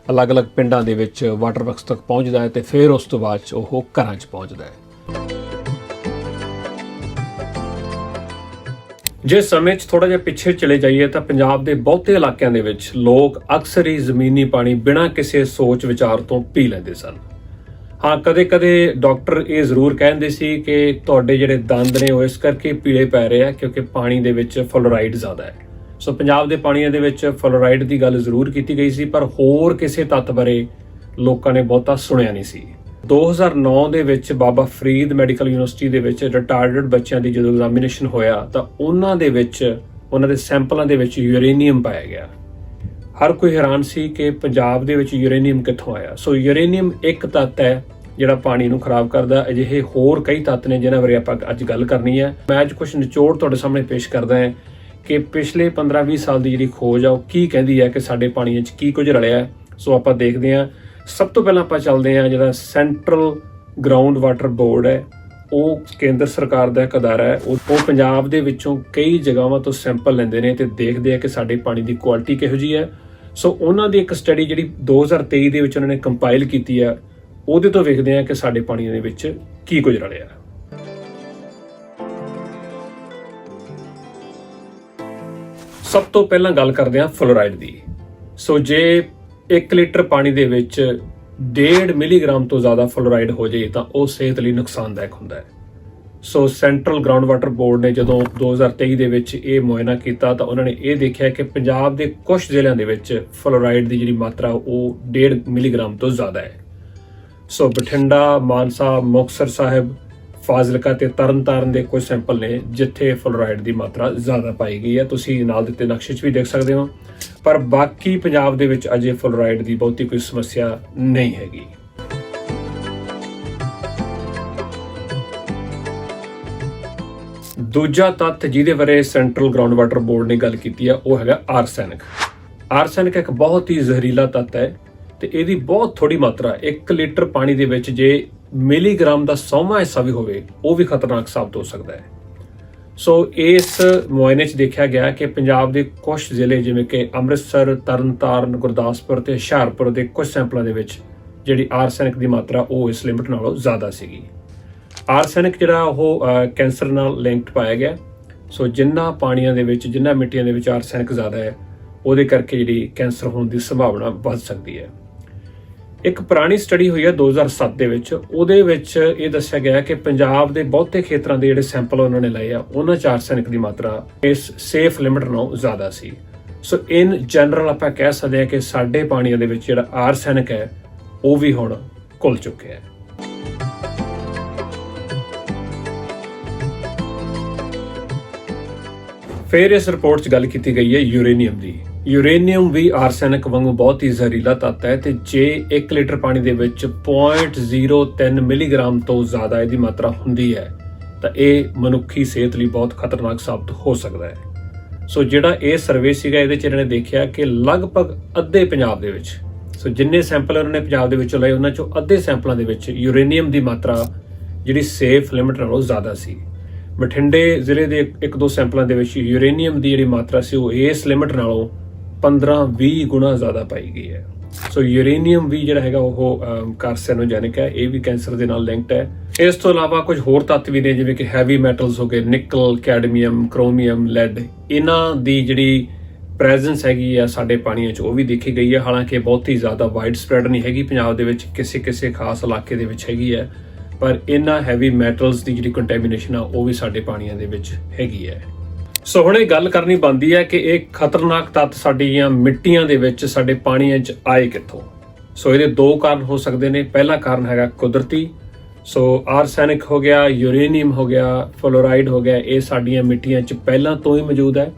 ਅਲੱਗ-ਅਲੱਗ ਪਿੰਡਾਂ ਦੇ ਵਿੱਚ ਵਾਟਰ ਵਰਕਸ ਤੱਕ ਪਹੁੰਚਦਾ ਹੈ ਤੇ ਫਿਰ ਉਸ ਤੋਂ ਬਾਅਦ 'ਚ ਉਹ ਘਰਾਂ 'ਚ ਪਹੁੰਚਦਾ ਹੈ। ਜੇ ਸਮੇਂ 'ਚ ਥੋੜਾ ਜਿਹਾ ਪਿੱਛੇ ਚਲੇ ਜਾਈਏ ਤਾਂ ਪੰਜਾਬ ਦੇ ਬਹੁਤੇ ਇਲਾਕਿਆਂ ਦੇ ਵਿੱਚ ਲੋਕ ਅਕਸਰ ਹੀ ਜ਼ਮੀਨੀ ਪਾਣੀ ਬਿਨਾਂ ਕਿਸੇ ਸੋਚ ਵਿਚਾਰ ਤੋਂ ਪੀ ਲੈਂਦੇ ਸਨ। ਹਾਂ, ਕਦੇ-ਕਦੇ ਡਾਕਟਰ ਇਹ ਜ਼ਰੂਰ ਕਹਿੰਦੇ ਸੀ ਕਿ ਤੁਹਾਡੇ ਜਿਹੜੇ ਦੰਦ ਨੇ ਉਹ ਇਸ ਕਰਕੇ ਪੀਲੇ ਪੈ ਰਹੇ ਆ ਕਿਉਂਕਿ ਪਾਣੀ ਦੇ ਵਿੱਚ ਫਲੋਰਾਈਡ ਜ਼ਿਆਦਾ ਹੈ। ਸੋ ਪੰਜਾਬ ਦੇ ਪਾਣੀਆਂ ਦੇ ਵਿੱਚ ਫਲੋਰਾਈਡ ਦੀ ਗੱਲ ਜ਼ਰੂਰ ਕੀਤੀ ਗਈ ਸੀ, ਪਰ ਹੋਰ ਕਿਸੇ ਤੱਤ ਬਾਰੇ ਲੋਕਾਂ ਨੇ ਬਹੁਤਾ ਸੁਣਿਆ ਨਹੀਂ ਸੀ। 2009 ਦੇ ਵਿੱਚ ਬਾਬਾ ਫਰੀਦ ਮੈਡੀਕਲ ਯੂਨੀਵਰਸਿਟੀ ਦੇ ਵਿੱਚ ਰਿਟਾਇਰਡ ਬੱਚਿਆਂ ਦੀ ਜਦੋਂ ਐਗਜ਼ਾਮੀਨੇਸ਼ਨ ਹੋਇਆ, ਤਾਂ ਉਹਨਾਂ ਦੇ ਵਿੱਚ, ਉਹਨਾਂ ਦੇ ਸੈਂਪਲਾਂ ਦੇ ਵਿੱਚ ਯੂਰੇਨੀਅਮ ਪਾਇਆ ਗਿਆ। ਹਰ ਕੋਈ ਹੈਰਾਨ ਸੀ ਕਿ ਪੰਜਾਬ ਦੇ ਵਿੱਚ ਯੂਰੇਨੀਅਮ ਕਿੱਥੋਂ ਆਇਆ। ਸੋ ਯੂਰੇਨੀਅਮ ਇੱਕ ਤੱਤ ਹੈ, ਜਿਹੜਾ ਪਾਣੀ ਨੂੰ ਖਰਾਬ ਕਰਦਾ ਅਜਿਹੇ ਹੋਰ ਕਈ ਤੱਤ ਨੇ, ਜਿਨ੍ਹਾਂ ਬਾਰੇ ਆਪਾਂ ਅੱਜ ਗੱਲ ਕਰਨੀ ਹੈ। ਮੈਂ ਅੱਜ ਕੁਝ ਨਿਚੋੜ ਤੁਹਾਡੇ ਸਾਹਮਣੇ ਪੇਸ਼ ਕਰਦਾ ਹਾਂ। ਕਿ ਪਿਛਲੇ 15-20 ਸਾਲ ਦੀ ਜਿਹੜੀ ਖੋਜ ਆ, ਉਹ ਕੀ ਕਹਿੰਦੀ ਹੈ ਕਿ ਸਾਡੇ ਪਾਣੀ ਵਿੱਚ ਕੀ ਕੁਝ ਰਲਿਆ ਹੈ? ਸੋ ਆਪਾਂ ਦੇਖਦੇ ਹਾਂ। ਸਭ ਤੋਂ ਪਹਿਲਾਂ ਆਪਾਂ ਚੱਲਦੇ ਹਾਂ ਜਿਹੜਾ ਸੈਂਟਰਲ ਗਰਾਊਂਡ ਵਾਟਰ ਬੋਰਡ ਹੈ, ਉਹ ਕੇਂਦਰ ਸਰਕਾਰ ਦਾ ਇੱਕ ਅਦਾਰਾ ਹੈ। ਉਹ ਉਹ ਪੰਜਾਬ ਦੇ ਵਿੱਚੋਂ ਕਈ ਜਗ੍ਹਾਵਾਂ ਤੋਂ ਸੈਂਪਲ ਲੈਂਦੇ ਨੇ ਤੇ ਦੇਖਦੇ ਆ ਕਿ ਸਾਡੇ ਪਾਣੀ ਦੀ ਕੁਆਲਿਟੀ ਕਿਹੋ ਜੀ ਹੈ। ਸੋ ਉਹਨਾਂ ਦੀ ਇੱਕ ਸਟੱਡੀ ਜਿਹੜੀ 2023 ਦੇ ਵਿੱਚ ਉਹਨਾਂ ਨੇ ਕੰਪਾਈਲ ਕੀਤੀ ਆ, ਉਹਦੇ ਤੋਂ ਵੇਖਦੇ ਆ ਕਿ ਸਾਡੇ ਪਾਣੀ ਦੇ ਵਿੱਚ ਕੀ ਕੁਝ ਰਲਿਆ। ਸਭ ਤੋਂ ਪਹਿਲਾਂ ਗੱਲ ਕਰਦੇ ਹਾਂ ਫਲੋਰਾਈਡ ਦੀ। ਸੋ ਜੇ 1 ਲੀਟਰ ਪਾਣੀ ਦੇ ਵਿੱਚ 1.5 ਮਿਲੀਗ੍ਰਾਮ ਤੋਂ ਜ਼ਿਆਦਾ ਫਲੋਰਾਈਡ ਹੋ ਜਾਏ ਤਾਂ ਉਹ ਸਿਹਤ ਲਈ ਨੁਕਸਾਨਦਾਇਕ ਹੁੰਦਾ ਹੈ। So central ground water board ਨੇ ਜਦੋਂ 2023 ਦੇ ਵਿੱਚ ਇਹ ਮੁਆਇਨਾ ਕੀਤਾ ਤਾਂ ਉਹਨਾਂ ਨੇ ਇਹ ਦੇਖਿਆ ਕਿ ਪੰਜਾਬ ਦੇ ਕੁਝ ਜ਼ਿਲ੍ਹਿਆਂ ਦੇ ਵਿੱਚ ਫਲੋਰਾਈਡ ਦੀ ਜਿਹੜੀ ਮਾਤਰਾ ਉਹ 1.5 ਮਿਲੀਗ੍ਰਾਮ ਤੋਂ ਜ਼ਿਆਦਾ ਹੈ। ਸੋ ਬਠਿੰਡਾ, ਮਾਨਸਾ, ਮੁਕਤਸਰ ਸਾਹਿਬ ਫਾਜ਼ਿਲਕਾ ਤੇ ਤਰਨਤਾਰਨ ਦੇ ਕੁਝ ਸੈਂਪਲ ਨੇ ਜਿੱਥੇ ਫਲੋਰਾਈਡ ਦੀ ਮਾਤਰਾ ਜ਼ਿਆਦਾ ਪਾਈ ਗਈ ਹੈ। ਤੁਸੀਂ ਨਾਲ ਦਿੱਤੇ ਨਕਸ਼ੇ 'ਚ ਵੀ ਦੇਖ ਸਕਦੇ ਹੋ। ਪਰ ਬਾਕੀ ਪੰਜਾਬ ਦੇ ਵਿੱਚ ਅਜੇ ਫਲੋਰਾਈਡ ਦੀ ਬਹੁਤੀ ਕੋਈ ਸਮੱਸਿਆ ਨਹੀਂ ਹੈਗੀ। ਦੂਜਾ ਤੱਤ ਜਿਹਦੇ ਬਾਰੇ ਸੈਂਟਰਲ ਗਰਾਊਂਡ ਵਾਟਰ ਬੋਰਡ ਨੇ ਗੱਲ ਕੀਤੀ ਹੈ ਉਹ ਹੈਗਾ ਆਰਸੈਨਿਕ। ਆਰਸੈਨਿਕ ਇੱਕ ਬਹੁਤ ਹੀ ਜ਼ਹਿਰੀਲਾ ਤੱਤ ਹੈ ਤੇ ਇਹਦੀ ਬਹੁਤ ਥੋੜੀ ਮਾਤਰਾ 1 ਲੀਟਰ ਪਾਣੀ ਦੇ ਵਿੱਚ ਜੇ ਮਿਲੀਗ੍ਰਾਮ ਦਾ ਸੌਵਾਂ ਹਿੱਸਾ ਵੀ ਹੋਵੇ, ਉਹ ਵੀ ਖਤਰਨਾਕ ਸਾਬਤ ਹੋ ਸਕਦਾ ਹੈ। ਸੋ ਇਸ ਮੁਆਇਨੇ 'ਚ ਦੇਖਿਆ ਗਿਆ ਕਿ ਪੰਜਾਬ ਦੇ ਕੁਝ ਜ਼ਿਲ੍ਹੇ ਜਿਵੇਂ ਕਿ ਅੰਮ੍ਰਿਤਸਰ, ਤਰਨਤਾਰਨ, ਗੁਰਦਾਸਪੁਰ ਤੇ ਹੁਸ਼ਿਆਰਪੁਰ ਦੇ ਕੁਝ ਸੈਂਪਲਾਂ ਦੇ ਵਿੱਚ ਜਿਹੜੀ ਆਰਸੈਨਿਕ ਦੀ ਮਾਤਰਾ, ਉਹ ਇਸ ਲਿਮਟ ਨਾਲੋਂ ਜ਼ਿਆਦਾ ਸੀਗੀ। ਆਰਸੈਨਿਕ ਜਿਹੜਾ ਉਹ ਕੈਂਸਰ ਨਾਲ ਲਿੰਕਡ ਪਾਇਆ ਗਿਆ। ਸੋ ਜਿੰਨਾ ਪਾਣੀਆਂ ਦੇ ਵਿੱਚ, ਜਿੰਨਾ ਮਿੱਟੀਆਂ ਦੇ ਵਿੱਚ ਆਰਸੈਨਿਕ ਜ਼ਿਆਦਾ ਹੈ, ਉਹਦੇ ਕਰਕੇ ਜਿਹੜੀ ਕੈਂਸਰ ਹੋਣ ਦੀ ਸੰਭਾਵਨਾ ਵੱਧ ਸਕਦੀ ਹੈ। ਇੱਕ ਪੁਰਾਣੀ ਸਟੱਡੀ ਹੋਈ ਹੈ 2007 ਦੇ ਵਿੱਚ। ਉਹਦੇ ਵਿੱਚ ਇਹ ਦੱਸਿਆ ਗਿਆ ਕਿ ਪੰਜਾਬ ਦੇ ਬਹੁਤੇ ਖੇਤਰਾਂ ਦੇ ਜਿਹੜੇ ਸੈਂਪਲ ਉਹਨਾਂ ਨੇ ਲਏ ਆ, ਉਹਨਾਂ ਚ ਆਰਸੈਨਿਕ ਦੀ ਮਾਤਰਾ ਇਸ ਸੇਫ ਲਿਮਿਟ ਨਾਲੋਂ ਜ਼ਿਆਦਾ ਸੀ। ਸੋ ਇਨ ਜਨਰਲ ਆਪਾਂ ਕਹਿ ਸਕਦੇ ਹਾਂ ਕਿ ਸਾਡੇ ਪਾਣੀਆਂ ਦੇ ਵਿੱਚ ਜਿਹੜਾ ਆਰਸੈਨਿਕ ਹੈ, ਉਹ ਵੀ ਹੁਣ ਘੁਲ ਚੁੱਕਿਆ ਹੈ। ਫਿਰ ਇਸ ਰਿਪੋਰਟ 'ਚ ਗੱਲ ਕੀਤੀ ਗਈ ਹੈ ਯੂਰੇਨੀਅਮ ਦੀ। ਯੂਰੇਨੀਅਮ ਵੀ ਆਰਸੈਨਿਕ ਵਾਂਗੂ ਬਹੁਤ ਹੀ ਜ਼ਹਿਰੀਲਾ ਤੱਤ ਹੈ ਤੇ ਜੇ 1 ਲੀਟਰ ਪਾਣੀ ਦੇ ਵਿੱਚ 0.03 ਮਿਲੀਗ੍ਰਾਮ ਤੋਂ ਜ਼ਿਆਦਾ ਇਹਦੀ ਮਾਤਰਾ ਹੁੰਦੀ ਹੈ, ਤਾਂ ਇਹ ਮਨੁੱਖੀ ਸਿਹਤ ਲਈ ਬਹੁਤ ਖਤਰਨਾਕ ਸਾਬਤ ਹੋ ਸਕਦਾ ਹੈ। ਸੋ ਜਿਹੜਾ ਇਹ ਸਰਵੇ ਸੀਗਾ, ਇਹਦੇ 'ਚ ਇਹਨਾਂ ਨੇ ਦੇਖਿਆ ਕਿ ਲਗਭਗ ਅੱਧੇ ਪੰਜਾਬ ਦੇ ਵਿੱਚ, ਸੋ ਜਿੰਨੇ ਸੈਂਪਲ ਉਹਨਾਂ ਨੇ ਪੰਜਾਬ ਦੇ ਵਿੱਚੋਂ ਲਏ, ਉਹਨਾਂ 'ਚੋਂ ਅੱਧੇ ਸੈਂਪਲਾਂ ਦੇ ਵਿੱਚ ਯੂਰੇਨੀਅਮ ਦੀ ਮਾਤਰਾ ਜਿਹੜੀ ਸੇਫ ਲਿਮਿਟ ਨਾਲੋਂ ਜ਼ਿਆਦਾ ਸੀ। ਬਠਿੰਡੇ ਜ਼ਿਲ੍ਹੇ ਦੇ ਇੱਕ ਦੋ ਸੈਂਪਲਾਂ ਦੇ ਵਿੱਚ ਯੂਰੇਨੀਅਮ ਦੀ ਜਿਹੜੀ ਮਾਤਰਾ ਸੀ, ਉਹ ਇਸ ਲਿਮਿਟ ਨਾਲੋਂ 15-20 ਗੁਣਾ ਜ਼ਿਆਦਾ ਪਾਈ ਗਈ ਹੈ। ਸੋ ਯੂਰੇਨੀਅਮ ਵੀ ਜਿਹੜਾ ਹੈਗਾ ਉਹ ਕਾਰਸੀਨੋਜੈਨਿਕ ਹੈ, ਇਹ ਵੀ ਕੈਂਸਰ ਦੇ ਨਾਲ ਲਿੰਕਡ ਹੈ। ਇਸ ਤੋਂ ਇਲਾਵਾ ਕੁਝ ਹੋਰ ਤੱਤ ਵੀ ਨੇ, ਜਿਵੇਂ ਕਿ ਹੈਵੀ ਮੈਟਲਸ ਹੋ ਗਏ ਨਿਕਲ ਕੈਡਮੀਅਮ ਕ੍ਰੋਮੀਅਮ ਲੈਡ ਇਹਨਾਂ ਦੀ ਜਿਹੜੀ ਪ੍ਰੈਜ਼ੈਂਸ ਹੈਗੀ ਆ ਸਾਡੇ ਪਾਣੀਆਂ 'ਚ, ਉਹ ਵੀ ਦੇਖੀ ਗਈ ਹੈ। ਹਾਲਾਂਕਿ ਬਹੁਤ ਹੀ ਜ਼ਿਆਦਾ ਵਾਈਡ ਸਪਰੈਡ ਨਹੀਂ ਹੈਗੀ, ਪੰਜਾਬ ਦੇ ਵਿੱਚ ਕਿਸੇ ਕਿਸੇ ਖਾਸ ਇਲਾਕੇ ਦੇ ਵਿੱਚ ਹੈਗੀ ਹੈ। ਪਰ ਇਹਨਾਂ ਹੈਵੀ ਮੈਟਲਸ ਦੀ ਜਿਹੜੀ ਕੰਟੈਮੀਨੇਸ਼ਨ ਆ, ਉਹ ਵੀ ਸਾਡੇ ਪਾਣੀਆਂ ਦੇ ਵਿੱਚ ਹੈਗੀ ਹੈ। ਸੋ ਹੁਣ ਇਹ ਗੱਲ ਕਰਨੀ ਬੰਦੀ ਹੈ ਕਿ ਇਹ ਖਤਰਨਾਕ ਤੱਤ ਸਾਡੀਆਂ ਮਿੱਟੀਆਂ ਦੇ ਵਿੱਚ ਸਾਡੇ ਪਾਣੀਆਂ 'ਚ ਆਏ ਕਿੱਥੋਂ? ਸੋ ਇਹਦੇ ਦੋ ਕਾਰਨ ਹੋ ਸਕਦੇ ਨੇ। ਪਹਿਲਾ ਕਾਰਨ ਹੈਗਾ ਕੁਦਰਤੀ। ਸੋ ਆਰਸੈਨਿਕ ਹੋ ਗਿਆ, ਯੂਰੇਨੀਅਮ ਹੋ ਗਿਆ, ਫਲੋਰਾਈਡ ਹੋ ਗਿਆ, ਇਹ ਸਾਡੀਆਂ ਮਿੱਟੀਆਂ 'ਚ ਪਹਿਲਾਂ ਤੋਂ ਹੀ ਮੌਜੂਦ ਹੈ।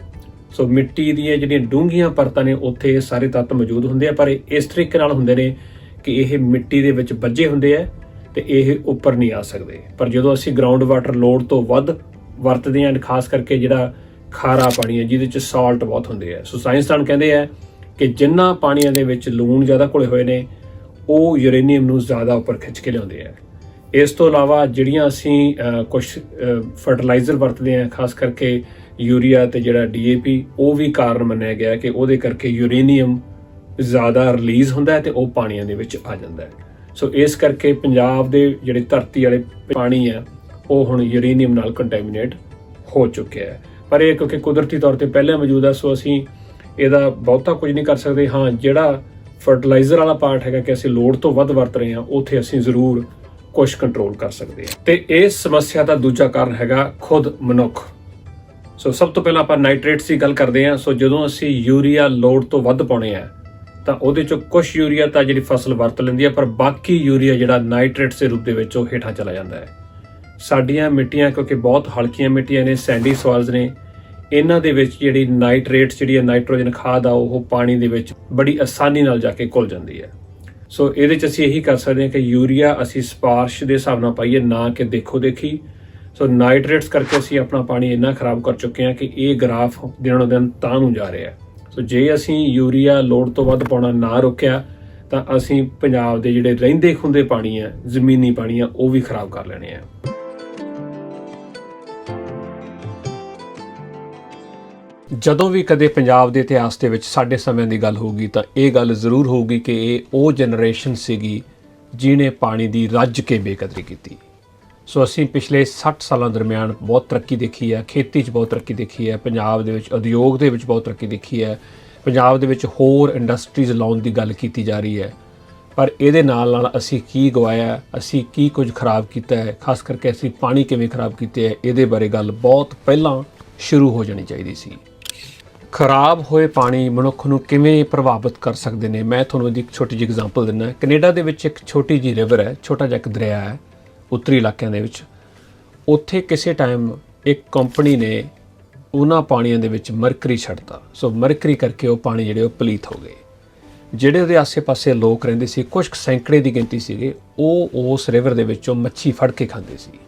ਸੋ ਮਿੱਟੀ ਦੀਆਂ ਜਿਹੜੀਆਂ ਡੂੰਘੀਆਂ ਪਰਤਾਂ ਨੇ, ਉੱਥੇ ਇਹ ਸਾਰੇ ਤੱਤ ਮੌਜੂਦ ਹੁੰਦੇ ਆ, ਪਰ ਇਹ ਇਸ ਤਰੀਕੇ ਨਾਲ ਹੁੰਦੇ ਨੇ ਕਿ ਇਹ ਮਿੱਟੀ ਦੇ ਵਿੱਚ ਵੱਜੇ ਹੁੰਦੇ ਆ ਤੇ ਇਹ ਉੱਪਰ ਨਹੀਂ ਆ ਸਕਦੇ। ਪਰ ਜਦੋਂ ਅਸੀਂ ਗਰਾਊਂਡ ਵਾਟਰ ਲੋਡ ਤੋਂ ਵੱਧ ਵਰਤਦੇ ਹਾਂ, ਖਾਸ ਕਰਕੇ ਜਿਹੜਾ ਖਾਰਾ ਪਾਣੀ ਹੈ, ਜਿਹਦੇ ਚ ਸਾਲਟ ਬਹੁਤ ਹੁੰਦੇ ਆ ਸੋ ਸਾਇੰਸਦਾਨ ਕਹਿੰਦੇ ਆ ਕਿ ਜਿੰਨਾ ਪਾਣੀਆਂ ਦੇ ਵਿੱਚ ਲੂਣ ਜ਼ਿਆਦਾ ਘੁਲੇ ਹੋਏ ਨੇ, ਉਹ ਯੂਰੇਨੀਅਮ ਨੂੰ ਜ਼ਿਆਦਾ ਉੱਪਰ ਖਿੱਚ ਕੇ ਲਿਆਉਂਦੇ ਆ। ਇਸ ਤੋਂ ਇਲਾਵਾ ਜਿਹੜੀਆਂ ਅਸੀਂ ਕੁਝ ਫਰਟੀਲਾਈਜ਼ਰ ਵਰਤਦੇ ਆ, ਖਾਸ ਕਰਕੇ ਯੂਰੀਆ ਤੇ ਜਿਹੜਾ ਡੀਏਪੀ ਉਹ ਵੀ ਕਾਰਨ ਮੰਨਿਆ ਗਿਆ ਕਿ ਉਹਦੇ ਕਰਕੇ ਯੂਰੇਨੀਅਮ ਜ਼ਿਆਦਾ ਰਿਲੀਜ਼ ਹੁੰਦਾ ਹੈ ਤੇ ਉਹ ਪਾਣੀਆਂ ਦੇ ਵਿੱਚ ਆ ਜਾਂਦਾ ਹੈ। ਸੋ ਇਸ ਕਰਕੇ ਪੰਜਾਬ ਦੇ ਜਿਹੜੇ ਧਰਤੀ ਵਾਲੇ ਪਾਣੀ ਆ, ਉਹ ਹੁਣ ਯੂਰੇਨੀਅਮ ਨਾਲ ਕੰਟੈਮੀਨੇਟ ਹੋ ਚੁੱਕਿਆ ਹੈ। ਪਰ ਇਹ ਕਿਉਂਕਿ ਕੁਦਰਤੀ ਤੌਰ ਤੇ ਪਹਿਲਾਂ ਮੌਜੂਦ ਹੈ ਸੋ ਅਸੀਂ ਇਹਦਾ ਬਹੁਤਾ ਕੁਝ ਨਹੀਂ ਕਰ ਸਕਦੇ। ਹਾਂ, ਜਿਹੜਾ ਫਰਟੀਲਾਈਜ਼ਰ ਵਾਲਾ ਪਾਰਟ ਹੈਗਾ ਕਿ ਅਸੀਂ ਲੋੜ ਤੋਂ ਵੱਧ ਵਰਤ ਰਹੇ ਹਾਂ, ਉੱਥੇ ਅਸੀਂ ਜ਼ਰੂਰ ਕੁਝ ਕੰਟਰੋਲ ਕਰ ਸਕਦੇ ਹਾਂ। ਤੇ ਇਸ ਸਮੱਸਿਆ ਦਾ ਦੂਜਾ ਕਾਰਨ ਹੈਗਾ ਖੁਦ ਮਨੁੱਖ। ਸੋ ਸਭ ਤੋਂ ਪਹਿਲਾਂ ਆਪਾਂ ਨਾਈਟ੍ਰੇਟਸ ਦੀ ਗੱਲ ਕਰਦੇ ਹਾਂ। ਸੋ ਜਦੋਂ ਅਸੀਂ ਯੂਰੀਆ ਲੋੜ ਤੋਂ ਵੱਧ ਪਾਉਣੇ ਆ, ਤਾਂ ਉਹਦੇ ਚੋਂ ਕੁਝ ਯੂਰੀਆ ਤਾਂ ਜਿਹੜੀ ਫਸਲ ਵਰਤ ਲੈਂਦੀ ਹੈ ਪਰ ਬਾਕੀ ਯੂਰੀਆ ਜਿਹੜਾ ਨਾਈਟ੍ਰੇਟਸ ਦੇ ਰੂਪ ਦੇ ਵਿੱਚ ਉਹ ਹੇਠਾਂ ਚਲਾ ਜਾਂਦਾ ਹੈ। ਸਾਡੀਆਂ ਮਿੱਟੀਆਂ ਕਿਉਂਕਿ ਬਹੁਤ ਹਲਕੀਆਂ ਮਿੱਟੀਆਂ ਨੇ, ਸੈਂਡੀ ਸੋਇਲਸ ਨੇ ਇਹਨਾਂ ਦੇ ਵਿੱਚ ਜਿਹੜੀ ਨਾਈਟ੍ਰੇਟਸ ਜਿਹੜੀ ਹੈ, ਨਾਈਟ੍ਰੋਜਨ ਖਾਦ ਆ, ਉਹ ਪਾਣੀ ਦੇ ਵਿੱਚ ਬੜੀ ਆਸਾਨੀ ਨਾਲ ਜਾ ਕੇ ਘੁਲ ਜਾਂਦੀ ਹੈ। ਸੋ ਇਹਦੇ ਚ ਅਸੀਂ ਇਹੀ ਕਰ ਸਕਦੇ ਹਾਂ ਕਿ ਯੂਰੀਆ ਅਸੀਂ ਸਪਾਰਸ਼ ਦੇ ਹਿਸਾਬ ਨਾਲ ਪਾਈਏ, ਨਾ ਕਿ ਦੇਖੋ ਦੇਖੀ। ਸੋ ਨਾਈਟ੍ਰੇਟਸ ਕਰਕੇ ਅਸੀਂ ਆਪਣਾ ਪਾਣੀ ਇੰਨਾ ਖਰਾਬ ਕਰ ਚੁੱਕੇ ਹਾਂ ਕਿ ਇਹ ਗ੍ਰਾਫ ਦਿਨੋਂ ਦਿਨ ਤਾਂ ਨੂੰ ਜਾ ਰਿਹਾ ਹੈ। ਸੋ ਜੇ ਅਸੀਂ ਯੂਰੀਆ ਲੋੜ ਤੋਂ ਵੱਧ ਪਾਉਣਾ ਨਾ ਰੋਕਿਆ, ਤਾਂ ਅਸੀਂ ਪੰਜਾਬ ਦੇ ਜਿਹੜੇ ਰਹਿੰਦੇ ਖੁੰਦੇ ਪਾਣੀ ਆ ਜ਼ਮੀਨੀ ਪਾਣੀ ਆ ਉਹ ਵੀ ਖਰਾਬ ਕਰ ਲੈਣੇ ਆ ਜਦੋਂ ਵੀ ਕਦੇ ਪੰਜਾਬ ਦੇ ਇਤਿਹਾਸ ਦੇ ਵਿੱਚ ਸਾਡੇ ਸਮੇਂ ਦੀ ਗੱਲ ਹੋਊਗੀ ਤਾਂ ਇਹ ਗੱਲ ਜ਼ਰੂਰ ਹੋਊਗੀ ਕਿ ਇਹ ਉਹ ਜਨਰੇਸ਼ਨ ਸੀਗੀ ਜਿਨੇ ਪਾਣੀ ਦੀ ਰੱਜ ਕੇ ਬੇਕਦਰੀ ਕੀਤੀ। ਸੋ ਅਸੀਂ ਪਿਛਲੇ 60 ਸਾਲਾਂ ਦਰਮਿਆਨ ਬਹੁਤ ਤਰੱਕੀ ਦੇਖੀ ਹੈ, ਖੇਤੀ 'ਚ ਬਹੁਤ ਤਰੱਕੀ ਦੇਖੀ ਹੈ, ਪੰਜਾਬ ਦੇ ਵਿੱਚ ਉਦਯੋਗ ਦੇ ਵਿੱਚ ਬਹੁਤ ਤਰੱਕੀ ਦੇਖੀ ਹੈ, ਪੰਜਾਬ ਦੇ ਵਿੱਚ ਹੋਰ ਇੰਡਸਟਰੀਜ਼ ਲਾਉਣ ਦੀ ਗੱਲ ਕੀਤੀ ਜਾ ਰਹੀ ਹੈ। ਪਰ ਇਹਦੇ ਨਾਲ ਨਾਲ ਅਸੀਂ ਕੀ ਗਵਾਇਆ, ਅਸੀਂ ਕੀ ਕੁਝ ਖਰਾਬ ਕੀਤਾ ਹੈ, ਖਾਸ ਕਰਕੇ ਅਸੀਂ ਪਾਣੀ ਕਿਵੇਂ ਖਰਾਬ ਕੀਤੇ ਹੈ, ਇਹਦੇ ਬਾਰੇ ਗੱਲ ਬਹੁਤ ਪਹਿਲਾਂ ਸ਼ੁਰੂ ਹੋ ਜਾਣੀ ਚਾਹੀਦੀ ਸੀ। ਖਰਾਬ ਹੋਏ ਪਾਣੀ ਮਨੁੱਖ ਨੂੰ ਕਿਵੇਂ ਪ੍ਰਭਾਵਿਤ ਕਰ ਸਕਦੇ ਨੇ? ਮੈਂ ਤੁਹਾਨੂੰ ਇਹਦੀ ਇੱਕ ਛੋਟੀ ਜਿਹੀ ਐਗਜ਼ਾਮਪਲ ਦਿੰਦਾ ਕੈਨੇਡਾ ਦੇ ਵਿੱਚ ਇੱਕ ਛੋਟੀ ਜਿਹੀ ਰਿਵਰ ਹੈ, ਛੋਟਾ ਜਿਹਾ ਇੱਕ ਦਰਿਆ ਹੈ, ਉੱਤਰੀ ਇਲਾਕਿਆਂ ਦੇ ਵਿੱਚ। ਉੱਥੇ ਕਿਸੇ ਟਾਈਮ ਇੱਕ ਕੰਪਨੀ ਨੇ ਉਹਨਾਂ ਪਾਣੀਆਂ ਦੇ ਵਿੱਚ ਮਰਕਰੀ ਛੱਡਤਾ। ਸੋ ਮਰਕਰੀ ਕਰਕੇ ਉਹ ਪਾਣੀ ਜਿਹੜੇ ਉਹ ਪਲੀਤ ਹੋ ਗਏ। ਜਿਹੜੇ ਉਹਦੇ ਆਸੇ-ਪਾਸੇ ਲੋਕ ਰਹਿੰਦੇ ਸੀ, ਕੁਝ ਕੁ ਸੈਂਕੜੇ ਦੀ ਗਿਣਤੀ ਸੀਗੇ, ਉਹ ਉਸ ਰਿਵਰ ਦੇ ਵਿੱਚੋਂ ਮੱਛੀ ਫੜ ਕੇ ਖਾਂਦੇ ਸੀ।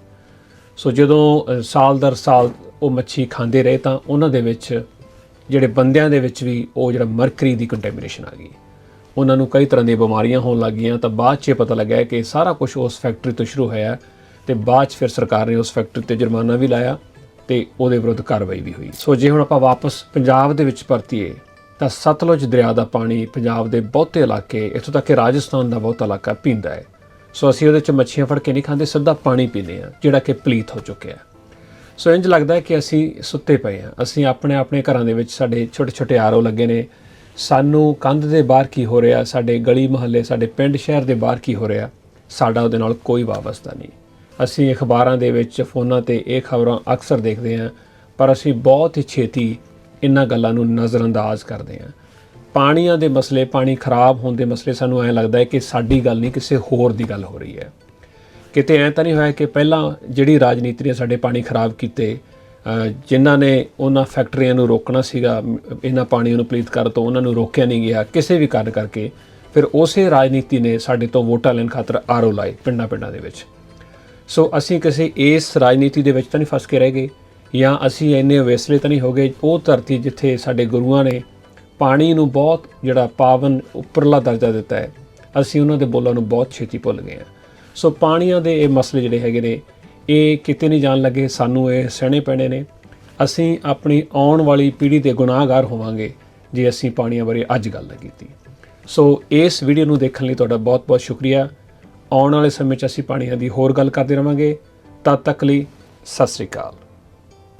ਸੋ ਜਦੋਂ ਸਾਲ ਦਰ ਸਾਲ ਉਹ ਮੱਛੀ ਖਾਂਦੇ ਰਹੇ ਤਾਂ ਉਹਨਾਂ ਦੇ ਵਿੱਚ ਜਿਹੜੇ ਬੰਦਿਆਂ ਦੇ ਵਿੱਚ ਵੀ ਉਹ ਜਿਹੜਾ ਮਰਕਰੀ ਦੀ ਕੰਟੈਮੀਨੇਸ਼ਨ ਆ ਗਈ। ਉਹਨਾਂ ਨੂੰ ਕਈ ਤਰ੍ਹਾਂ ਦੀਆਂ ਬਿਮਾਰੀਆਂ ਹੋਣ ਲੱਗੀਆਂ ਤਾਂ ਬਾਅਦ 'ਚ ਇਹ ਪਤਾ ਲੱਗਿਆ ਕਿ ਸਾਰਾ ਕੁਝ ਉਸ ਫੈਕਟਰੀ ਤੋਂ ਸ਼ੁਰੂ ਹੋਇਆ ਤੇ ਬਾਅਦ 'ਚ ਫਿਰ ਸਰਕਾਰ ਨੇ ਉਸ ਫੈਕਟਰੀ ਤੇ ਜੁਰਮਾਨਾ ਵੀ ਲਾਇਆ ਤੇ ਉਹਦੇ ਵਿਰੁੱਧ ਕਾਰਵਾਈ ਵੀ ਹੋਈ। ਸੋ ਜੇ ਹੁਣ ਆਪਾਂ ਵਾਪਸ ਪੰਜਾਬ ਦੇ ਵਿੱਚ ਪਰਤੀਏ, ਤਾਂ ਸਤਲੁਜ ਦਰਿਆ ਦਾ ਪਾਣੀ ਪੰਜਾਬ ਦੇ ਬਹੁਤੇ ਇਲਾਕੇ, ਇੱਥੋਂ ਤੱਕ ਕਿ ਰਾਜਸਥਾਨ ਦਾ ਬਹੁਤ ਇਲਾਕਾ ਪੀਂਦਾ ਹੈ। ਸੋ ਅਸੀਂ ਉਹਦੇ ਚ ਮੱਛੀਆਂ ਫੜ ਕੇ ਨਹੀਂ ਖਾਂਦੇ, ਸਿੱਧਾ ਪਾਣੀ ਪੀਂਦੇ ਆ ਜਿਹੜਾ ਕਿ ਪਲੀਤ ਹੋ ਚੁੱਕਿਆ ਸੋ ਇੰਜ ਲੱਗਦਾ ਹੈ ਕਿ ਅਸੀਂ ਸੁੱਤੇ ਪਏ ਹਾਂ। ਅਸੀਂ ਆਪਣੇ ਆਪਣੇ ਘਰਾਂ ਦੇ ਵਿੱਚ ਸਾਡੇ ਛੋਟੇ ਛੋਟੇ ਆਰਓ ਲੱਗੇ ਨੇ। ਸਾਨੂੰ ਕੰਧ ਦੇ ਬਾਹਰ ਕੀ ਹੋ ਰਿਹਾ? ਸਾਡੇ ਗਲੀ ਮੁਹੱਲੇ, ਸਾਡੇ ਪਿੰਡ ਸ਼ਹਿਰ ਦੇ ਬਾਹਰ ਕੀ ਹੋ ਰਿਹਾ? ਸਾਡਾ ਉਹਦੇ ਨਾਲ ਕੋਈ ਵਾਬਸਤਾ ਨਹੀਂ। ਅਸੀਂ ਅਖਬਾਰਾਂ ਦੇ ਵਿੱਚ, ਫੋਨਾਂ ਤੇ ਇਹ ਖਬਰਾਂ ਅਕਸਰ ਦੇਖਦੇ ਹਾਂ, ਪਰ ਅਸੀਂ ਬਹੁਤ ਹੀ ਛੇਤੀ ਇਹਨਾਂ ਗੱਲਾਂ ਨੂੰ ਨਜ਼ਰਅੰਦਾਜ਼ ਕਰਦੇ ਹਾਂ। ਪਾਣੀਆਂ ਦੇ ਮਸਲੇ, ਪਾਣੀ ਖਰਾਬ ਹੋਣ ਦੇ ਮਸਲੇ ਸਾਨੂੰ ਐਂ ਲੱਗਦਾ ਹੈ ਕਿ ਸਾਡੀ ਗੱਲ ਨਹੀਂ, ਕਿਸੇ ਹੋਰ ਦੀ ਗੱਲ ਹੋ ਰਹੀ ਹੈ। ਕਿਤੇ ਐਂ ਤਾਂ ਨਹੀਂ ਹੋਇਆ ਕਿ ਪਹਿਲਾਂ ਜਿਹੜੀ ਰਾਜਨੀਤੀ ਨੇ ਸਾਡੇ ਪਾਣੀ ਖਰਾਬ ਕੀਤੇ ਜਿਨ੍ਹਾਂ ਨੇ ਉਹਨਾਂ ਫੈਕਟਰੀਆਂ ਨੂੰ ਰੋਕਣਾ ਸੀਗਾ, ਇਹਨਾਂ ਪਾਣੀ ਨੂੰ ਪਲੀਤ ਕਰਨ ਤੋਂ ਉਹਨਾਂ ਨੂੰ ਰੋਕਿਆ ਨਹੀਂ ਗਿਆ, ਕਿਸੇ ਵੀ ਕਾਰਨ ਕਰਕੇ, ਫਿਰ ਉਸੇ ਰਾਜਨੀਤੀ ਨੇ ਸਾਡੇ ਤੋਂ ਵੋਟਾਂ ਲੈਣ ਖਾਤਰ ਆਰਓ ਲਾਏ ਪਿੰਡਾਂ ਪਿੰਡਾਂ ਦੇ ਵਿੱਚ। ਸੋ ਅਸੀਂ ਕਿਸੇ ਇਸ ਰਾਜਨੀਤੀ ਦੇ ਵਿੱਚ ਤਾਂ ਨਹੀਂ ਫਸ ਕੇ ਰਹਿ ਗਏ, ਜਾਂ ਅਸੀਂ ਇੰਨੇ ਵੇਸਲੇ ਤਾਂ ਨਹੀਂ ਹੋ ਗਏ, ਉਹ ਧਰਤੀ ਜਿੱਥੇ ਸਾਡੇ ਗੁਰੂਆਂ ਨੇ ਪਾਣੀ ਨੂੰ ਬਹੁਤ ਜਿਹੜਾ ਪਾਵਨ ਉੱਪਰਲਾ ਦਰਜਾ ਦਿੱਤਾ ਹੈ, ਅਸੀਂ ਉਹਨਾਂ ਦੇ ਬੋਲਾਂ ਨੂੰ ਬਹੁਤ ਛੇਤੀ ਭੁੱਲ ਗਏ ਹਾਂ। ਸੋ ਪਾਣੀਆਂ ਦੇ ਇਹ ਮਸਲੇ ਜਿਹੜੇ ਹੈਗੇ ਨੇ, ਇਹ ਕਿਤੇ ਨਹੀਂ ਜਾਣ ਲੱਗੇ, ਸਾਨੂੰ ਇਹ ਸਹਿਣੇ ਪੈਣੇ ਨੇ। ਅਸੀਂ ਆਪਣੀ ਆਉਣ ਵਾਲੀ ਪੀੜ੍ਹੀ ਦੇ ਗੁਨਾਹਗਾਰ ਹੋਵਾਂਗੇ ਜੇ ਅਸੀਂ ਪਾਣੀਆਂ ਬਾਰੇ ਅੱਜ ਗੱਲ ਨਾ ਕੀਤੀ। ਸੋ ਇਸ ਵੀਡੀਓ ਨੂੰ ਦੇਖਣ ਲਈ ਤੁਹਾਡਾ ਬਹੁਤ-ਬਹੁਤ ਸ਼ੁਕਰੀਆ। ਆਉਣ ਵਾਲੇ ਸਮੇਂ 'ਚ ਅਸੀਂ ਪਾਣੀਆਂ ਦੀ ਹੋਰ ਗੱਲ ਕਰਦੇ ਰਵਾਂਗੇ। ਤਦ ਤੱਕ ਲਈ ਸਤਿ ਸ੍ਰੀ ਅਕਾਲ।